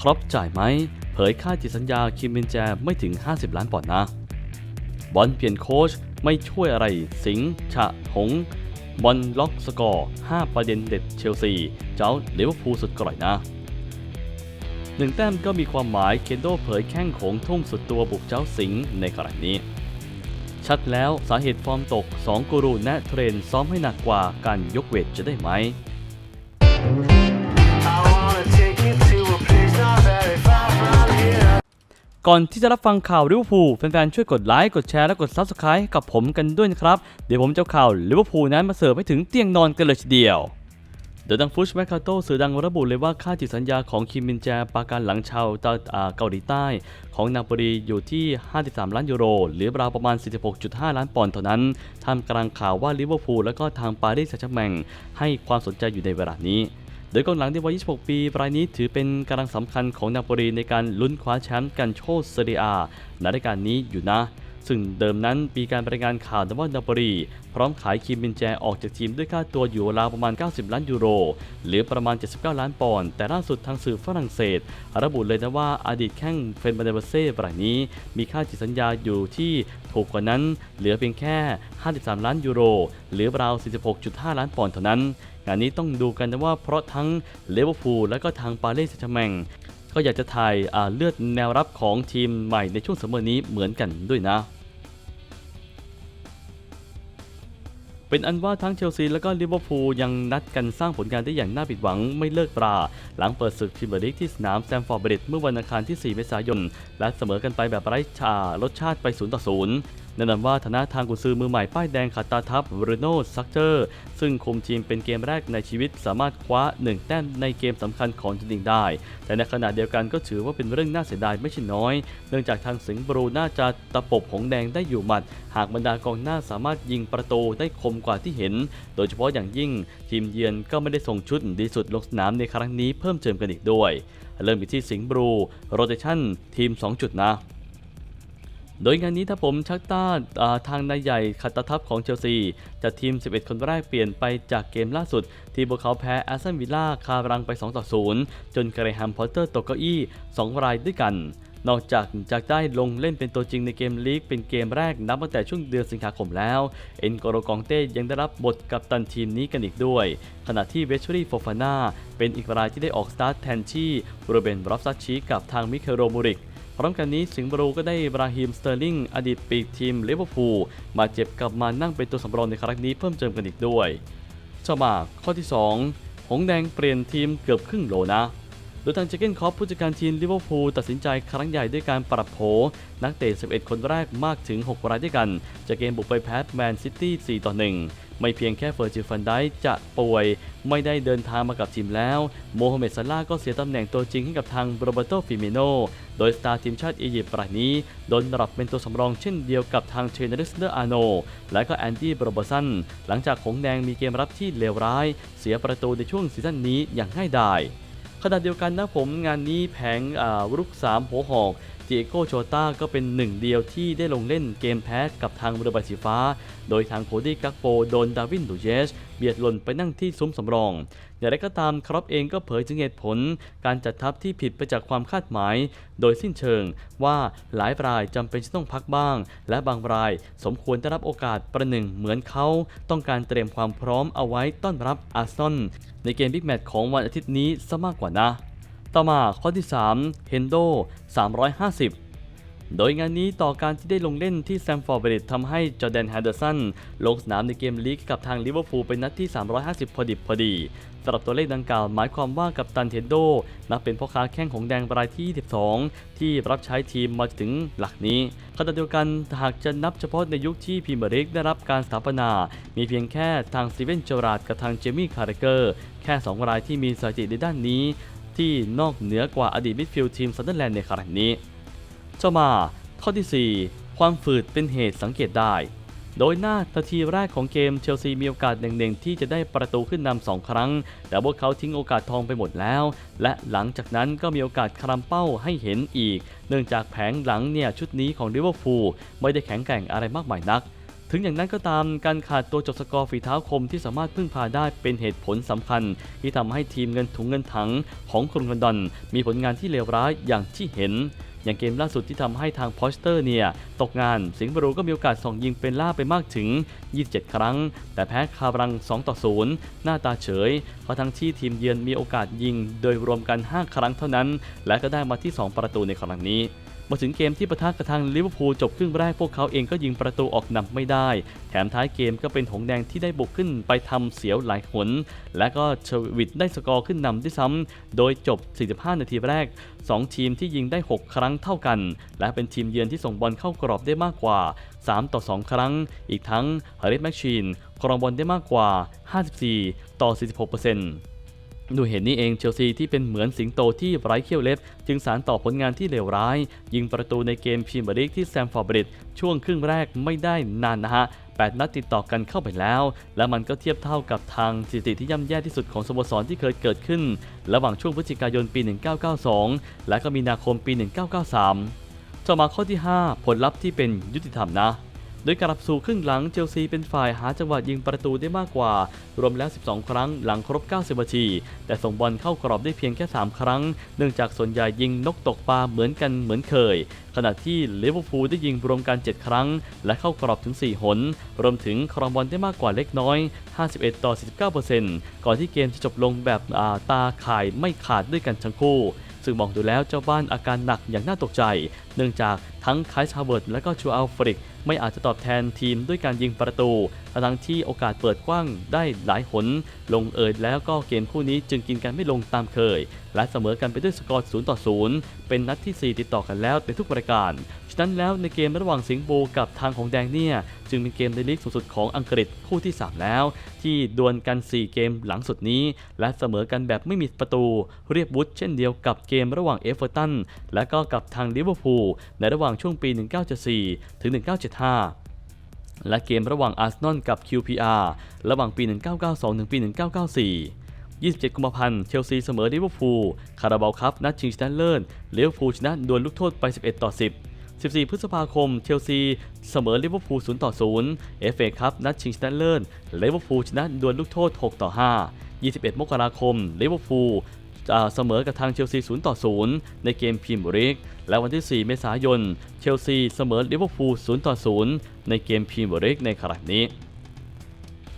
ครอปจ่ายไหม เผยค่าจิตสัญญาคิมมินแจไม่ถึง 50 ล้านปอนด์นะ บอลเปลี่ยนโค้ชไม่ช่วยอะไร สิงห์ฉะหง บอลล็อกสกอร์ 5 ประเด็นเด็ดเชลซี เจ้าเลเวอร์พูลสุดกร่อยนะหนึ่งแต้มก็มีความหมายเคนโดเผยแข้งโขงทุ่มสุดตัวบุกเจ้าสิงห์ในขณะนี้ ชัดแล้วสาเหตุฟอร์มตก 2กูรูแนะเทรนซ้อมให้หนักกว่าการยกเวทจะได้ไหม ก่อนที่จะรับฟังข่าวลิเวอร์พูลแฟนๆช่วยกดไลค์กดแชร์และกด Subscribe กับผมกันด้วยนะครับ เดี๋ยวผมจะข่าวลิเวอร์พูลนั้นมาเสิร์ฟให้ถึงเตียงนอนกันเลยทีเดียวเดอะดังฟุชแมคคาโตสื่อดังระบุเลยว่าค่าจิตสัญญาของคิมมินแจปาการหลังชาวตาอ่าเกาหลีใต้ ของนาโปลีอยู่ที่ 53 ล้านยูโร หรือราวประมาณ 46.5 ล้านปอนด์เท่านั้นทำกลางข่าวว่าลิเวอร์พูลและก็ทางปารีสแซงต์แชร์แมงให้ความสนใจอยู่ในเวลานี้ โดยกองหลังในวัย 26 ปี รายนี้ถือเป็นกำลังสำคัญของนาโปลีในการลุ้นคว้าแชมป์กันโชเซเรียอาในรายการนี้อยู่นะ ซึ่งเดิมนั้นมีการรายงานข่าวว่านาโปลีพร้อมขายคิมมินแจออกจากทีมด้วยค่าตัวอยู่ราวประมาณ 90 ล้านยูโร หรือประมาณ 79 ล้านปอนด์ แต่ล่าสุดทางสื่อฝรั่งเศส ระบุเลยนะว่าอดีตแข้งเฟนบาเดเบเซ่รายนี้ มีค่าจิตสัญญาอยู่ที่ถูกกว่านั้น เหลือเพียงแค่ 53 ล้านยูโร หรือราว 46.5 ล้านปอนด์เท่านั้น งานนี้ต้องดูกันนะว่าเพราะทั้งเลเวอร์พูลและก็ทางปารีสแซงต์แมงก็อยากจะถ่ายาเลือดแนวรับของทีมใหม่ในช่วงเสมอนี้เหมือนกันด้วยนะเป็นอันว่าทั้งเชลซีและก็ลิเวอร์พูลยังนัดกันสร้างผลงานได้อย่างน่าผิดหวังไม่เลิกปรา หลังเปิดศึกพรีเมียร์ลีกที่สนามแซมฟอร์ดบริดเมื่อวันอังคารที่ 4 เมษายน และเสมอกันไปแบบไร้ชารสชาติไป 0 ต่อ 0 แน่นอนว่าฐานะทางกุซือมือใหม่ป้ายแดงขัดตาทับเรโน่ซักเจอร์ ซึ่งคุมทีมเป็นเกมแรกในชีวิตสามารถคว้า 1 แต้มในเกมสำคัญของทีมได้ แต่ในขณะเดียวกันก็ถือว่าเป็นเรื่องน่าเสียดายไม่ใช่น้อย เนื่องจากทางสิงห์บรูน่าจะตะปบหงแดงได้อยู่หมัด หากบรรดากองหน้าสามารถยิงประตูได้คมกว่าที่เห็น โดยเฉพาะอย่างยิ่งทีมเยือนก็ไม่ได้ส่งชุดดีสุดลงสนามในครั้งนี้เพิ่มเติมกันอีกด้วย เริ่มที่สิงห์บรูโรเตชันทีม 2 จุดนะ โดยงานนี้ถ้าผมชักต้าอ่าทางนายใหญ่ขัตาทัพของเชลซีจัดทีม 11 คนแรกเปลี่ยนไปจากเกมล่าสุด ที่พวกเขาแพ้แอสตันวิลล่าคารังไป 2 ต่อ 0 จนเกรแฮมพอตเตอร์ตกเก้าอี้ 2 รายด้วยกันนอกจากจากได้ลงเล่นเป็นตัวจริงในเกมลีกเป็นเกมแรกนับตั้งแต่ช่วงเดือนสิงหาคมแล้ว เอ็นโกโรกองเต้ยังได้รับบทกับตันทีมนี้กันอีกด้วย ขณะที่เวชรีโฟฟาน่าเป็นอีกรายที่ได้ออกสตาร์ทแทนที่โรเบนบรอฟซัชชีกับทางมิเคลโรมูริก พร้อมกันนี้สิงห์บรูก็ได้บราฮิมสเตอร์ลิงอดีตปีกทีมลิเวอร์พูลมาเจ็บกลับมานั่งเป็นตัวสำรองในครั้งนี้เพิ่มเติมกันอีกด้วยเจ้ามาข้อที่ 2 หงแดงเปลี่ยนทีมเกือบครึ่งโหลนะโดยทางเจเกนคอปผู้จัดการทีมลิเวอร์พูลตัดสินใจครั้งใหญ่ด้วยการปรับโผนักเตะ 11 คนแรกมากถึง 6 รายด้วยกัน จากเกมบุกไปแพ้แมนซิตี้ 4 ต่อ 1 ไม่เพียงแค่เฟอร์จิลฟันไดค์จะป่วย ไม่ได้เดินทางมากับทีมแล้ว โมฮัมเหม็ดซาลาก็เสียตำแหน่งตัวจริงให้กับทางโรเบโตฟิเมโน โดยสตาร์ทีมชาติอียิปต์รายนี้โดนรับเป็นตัวสำรองเช่นเดียวกับทางเทรนเนอร์สเดอร์อาโน และก็แอนดี้โรเบอร์สัน หลังจากหงแดงมีเกมรับที่เลวร้าย เสียประตูในช่วงซีซั่นนี้อย่างง่ายดายขณะเดียวกันนะผมงานนี้แผงอ่ารุก3หัวหอก เจโกโชต้าก็เป็นหนึ่งเดียวที่ได้ลงเล่นเกมแพ้กับทางเรือใบสีฟ้า โดยทางโคดี้กักโปโดนดาวินดูเยสเบียดหล่นไปนั่งที่ซุ้มสำรอง อย่างไรก็ตามครอปเองก็เผยถึงเหตุผล การจัดทัพที่ผิดไปจากความคาดหมาย โดยสิ้นเชิงว่าหลายรายจำเป็นจะต้องพักบ้าง และบางรายสมควรได้รับโอกาสประหนึ่งเหมือนเขา ต้องการเตรียมความพร้อมเอาไว้ต้อนรับอาร์ซอลในเกมบิ๊กแมตช์ของวันอาทิตย์นี้ซะมากกว่านะ ต่อมาข้อที่3เฮนโด350 โดยงานนี้ต่อการที่ได้ลงเล่นที่แซมฟอร์ดบริดทำให้จอแดนแฮนเดอร์สันลงสนามในเกมลีกกับทางลิเวอร์พูลเป็นนัดที่ 350 พอดิบพอดีสำหรับตัวเลขดังกล่าวหมายความว่ากับตันเทนโดนับเป็นพ่อค้าแข้งของแดงรายที่ 22 ที่รับใช้ทีมมาถึงหลักนี้ขณะเดียวกันหากจะนับเฉพาะในยุคที่พรีเมียร์ลีกได้รับการสถาปนา มีเพียงแค่ทางสตีเวนเจอราร์ดกับทางเจมี่คาร์เกอร์ แค่ 2 รายที่มีสถิติในด้านนี้ ที่นอกเหนือกว่าอดีตมิดฟิลด์ทีมซันเดอร์แลนด์ในครั้งนี้เจ้ามาข้อที่ 4 ความฝืดเป็นเหตุสังเกตได้ โดยหน้านาทีแรกของเกมเชลซีมีโอกาสเน่งๆ ที่จะได้ประตูขึ้นนำสองครั้ง แต่พวกเขาทิ้งโอกาสทองไปหมดแล้ว และหลังจากนั้นก็มีโอกาสคลำเป้าให้เห็นอีก เนื่องจากแผงหลังเนี่ยชุดนี้ของลิเวอร์พูลไม่ได้แข็งแกร่งอะไรมากมายนัก ถึงอย่างนั้นก็ตามการขาดตัวจบสกอร์ฝีเท้าคมที่สามารถพึ่งพาได้เป็นเหตุผลสำคัญ ที่ทำให้ทีมเงินถุงเงินถังของกรุงลอนดอน มีผลงานที่เลวร้ายอย่างที่เห็น อย่างเกมล่าสุดที่ทำให้ทางพอสเตอร์เนี่ย ตกงานสิงห์บุรีก็มีโอกาสส่องยิงเป็นล่าไปมากถึง 27 ครั้ง แต่แพ้คาบรัง 2 ต่อ 0 หน้าตาเฉย เพราะทั้งที่ทีมเยือนมีโอกาสยิง โดยรวมกัน 5 ครั้งเท่านั้น และก็ได้มาที่ 2 ประตูในครั้งนี้ มาถึงเกมที่ประทะกระทางลิเวอร์พูลจบครึ่งแรกพวกเขาเองก็ยิงประตูออกนำไม่ได้ แถมท้ายเกมก็เป็นหงแดงที่ได้บุกขึ้นไปทำเสียวหลายหน และก็เชวิตได้สกอร์ขึ้นนำด้วยซ้ำโดยจบ 45 นาทีแรก 2 ทีมที่ยิงได้ 6 ครั้งเท่ากัน และเป็นทีมเยือนที่ส่งบอลเข้ากรอบได้มากกว่า 3 ต่อ 2 ครั้ง อีกทั้งฮาริสแมชชีนครองบอลได้มากกว่า 54 ต่อ 46% ดูเห็นนี่เองเชลซีที่เป็นเหมือนสิงโตที่ไร้เขี้ยวเล็บ จึงสารต่อผลงานที่เลวร้าย ยิงประตูในเกมพรีเมียร์ลีกที่แซมฟอร์บริดจ์ช่วงครึ่งแรกไม่ได้นานนะฮะ8นัดติดต่อกันเข้าไปแล้ว และมันก็เทียบเท่ากับทางสถิติที่ย่ำแย่ที่สุดของสโมสรที่เคยเกิดขึ้น ระหว่างช่วงพฤศจิกายนปี 1992 และก็มีนาคมปี 1993 ต่อมาข้อที่ 5 ผลลัพธ์ที่เป็นยุติธรรมนะ โดยกลับสู่ครึ่งหลังเชลซีเป็นฝ่ายหาจังหวะยิงประตูได้มากกว่า รวมแล้ว 12 ครั้งหลังครบ 90นาที แต่ส่งบอลเข้ากรอบได้เพียงแค่ 3 ครั้ง เนื่องจากส่วนใหญ่ยิงนกตกปลาเหมือนกันเหมือนเคย ขณะที่ลิเวอร์พูลได้ยิงรวมกัน 7 ครั้ง และเข้ากรอบถึง 4 หน รวมถึงครองบอลได้มากกว่าเล็กน้อย 51 ต่อ 49%ก่อนที่เกมจะจบลงแบบาตาข่ายไม่ขาดด้วยกันทั้งคู่ซึ่งมองดูแล้วเจ้าบ้านอาการหนักอย่างน่าตกใจ เนื่องจากทั้งไคส์ฮาเวิร์ดและก็ชูอัลฟริก ไม่อาจจะตอบแทนทีมด้วยการยิงประตูทั้งที่โอกาสเปิดกว้างได้หลายหน ลงเอยแล้วก็เกมคู่นี้จึงกินกันไม่ลงตามเคย และเสมอกันไปด้วยสกอร์0ต่อ0เป็นนัดที่ 4 ติดต่อกันแล้วในทุกรายการฉะนั้นแล้วในเกมระหว่างสิงห์บูกับทางของแดงเนี่ยจึงเป็นเกมในลีกสูงสุดของอังกฤษคู่ที่ 3 แล้ว ที่ดวลกัน 4 เกมหลังสุดนี้ และเสมอกันแบบไม่มีประตู เรียบวุฒเช่นเดียวกับเกมระหว่างเอฟเวอร์ตันและก็กับทางลิเวอร์พูลในระหว่างช่วงปี 1974 ถึง 1975 และเกมระหว่างอาร์เซนอลกับ QPR ระหว่างปี 1992 ถึงปี 1994 27 กุมภาพันธ์เชลซีเสมอลิเวอร์พูลคาราบาลคัพนัดชิงชนะเลิศลิเวอร์พูชนะดวลลูกโทษไป 11 ต่อ 10 14 พฤษภาคมเชลซีเสมอลิเวอร์พูล 0 ต่อ0 FA ครับนัดชิงชนะเลิศลิเวอร์พูลชนะดวลลูกโทษ 6 ต่อ 5 21 มกราคมลิเวอร์พูลเสมอกับทางเชลซี 0 ต่อ 0 ในเกมพรีเมียร์ลีกและวันที่ 4 เมษายน เชลซีเสมอลิเวอร์พูล 0 ต่อ 0 ในเกมพรีเมียร์ลีกในครั้งนี้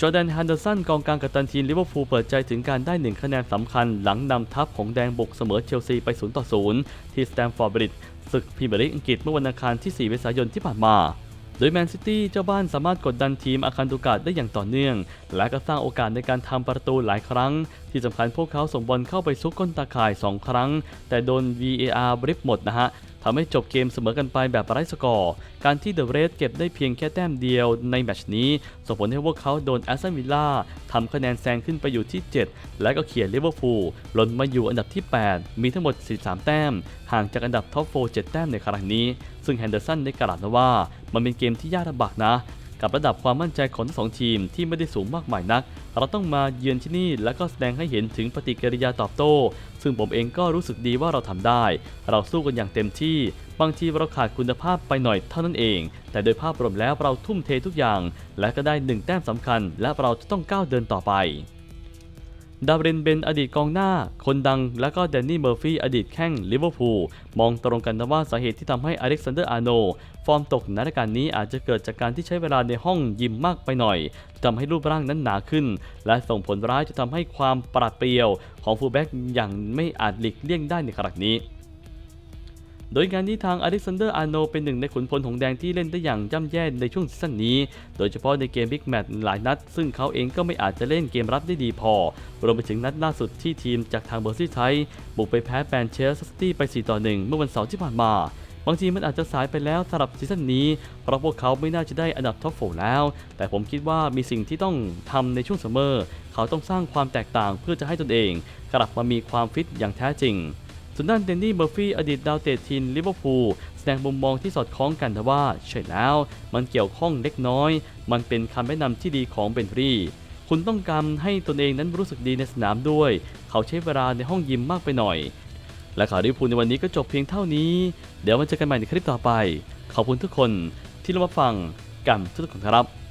จอแดนฮันเดอร์สันกองกลางกัปตันทีมลิเวอร์พูลเปิดใจถึงการได้หนึ่งคะแนนสำคัญหลังนำทัพของแดงบุกเสมอเชลซีไป 0 ต่อ 0 ที่สแตมฟอร์ดบริดจ์ศึกพรีเมียร์ลีกอังกฤษเมื่อวันอังคารที่ 4 เมษายนที่ผ่านมา โดยแมนซิตี้เจ้าบ้านสามารถกดดันทีมอาคันตุกะได้อย่างต่อเนื่อง และก็สร้างโอกาสในการทำประตูหลายครั้ง ที่สำคัญพวกเขาส่งบอลเข้าไปซุกก้นตาข่าย 2 ครั้ง แต่โดน VAR บริฟหมดนะฮะ ทำให้จบเกมเสมอกันไปแบบไร้สกอร์ การที่เดอะเรดเก็บได้เพียงแค่แต้มเดียวในแมชนี้ ส่งผลให้พวกเขาโดนแอสตันวิลล่าทำคะแนนแซงขึ้นไปอยู่ที่ 7 และก็เขี่ยลิเวอร์พูลหล่นมาอยู่อันดับที่ 8 มีทั้งหมด 43 แต้ม ห่างจากอันดับท็อปโฟร์7แต้มในครั้งนี้ ซึ่งแฮนเดอร์สันได้กล่าวนะว่า มันเป็นเกมที่ยากลำบากนะ กับระดับความมั่นใจของทั้งสองทีมที่ไม่ได้สูงมากมายนัก เราต้องมาเยือนที่นี่แล้วก็แสดงให้เห็นถึงปฏิกิริยาตอบโต้ ซึ่งผมเองก็รู้สึกดีว่าเราทำได้ เราสู้กันอย่างเต็มที่ บางทีเราขาดคุณภาพไปหน่อยเท่านั้นเอง แต่โดยภาพรวมแล้วเราทุ่มเททุกอย่าง และก็ได้หนึ่งแต้มสำคัญ และเราจะต้องก้าวเดินต่อไป ดารินเบนอดีตกองหน้า คนดัง และก็แดนนี่เมอร์ฟี่อดีตแข้งลิเวอร์พูลมองตรงกันนะว่าสาเหตุที่ทำให้อเล็กซานเดอร์อาร์โนฟอร์มตกในรายการนี้อาจจะเกิดจากการที่ใช้เวลาในห้องยิมมากไปหน่อยทำให้รูปร่างนั้นหนาขึ้น และส่งผลร้ายจะทำให้ความปราดเปรียวของฟูลแบ็กอย่างไม่อาจหลีกเลี่ยงได้ในครั้งนี้ โดยงานนี้ทางอเล็กซานเดอร์อาร์โนเป็นหนึ่งในขุนพลของแดงที่เล่นได้อย่างย่ำแย่ในช่วงซีซั่นนี้ โดยเฉพาะในเกมบิ๊กแมตช์หลายนัด ซึ่งเขาเองก็ไม่อาจจะเล่นเกมรับได้ดีพอ รวมไปถึงนัดล่าสุดที่ทีมจากทางเบอร์ซี่ไทยบุกไปแพ้แมนเชสเตอร์ซิตี้ไป 4 ต่อ 1 เมื่อวันเสาร์ที่ผ่านมาบางทีมันอาจจะสายไปแล้วสำหรับซีซั่นนี้ เพราะพวกเขาไม่น่าจะได้อันดับท็อปโฟแล้ว แต่ผมคิดว่ามีสิ่งที่ต้องทำในช่วงซัมอ เขาต้องสร้างความแตกต่างเพื่อจะให้ตนเอง กลับมามีความฟิตอย่างแท้จริง ส่วนด้านเดนนี่เมอร์ฟี่อดีตดาวเตะทีมลิเวอร์พูลแสดงมุมมองที่สอดคล้องกันว่าใช่แล้ว มันเกี่ยวข้องเล็กน้อย มันเป็นคำแนะนำที่ดีของเบนทรีคุณต้องการให้ตนเองนั้นรู้สึกดีในสนามด้วย เขาใช้เวลาในห้องยิมมากไปหน่อย และข่าวลิเวอร์พูลในวันนี้ก็จบเพียงเท่านี้ เดี๋ยวมาเจอกันใหม่ในคลิปต่อไป ขอบคุณทุกคนที่รับฟังกันทุกคนครับ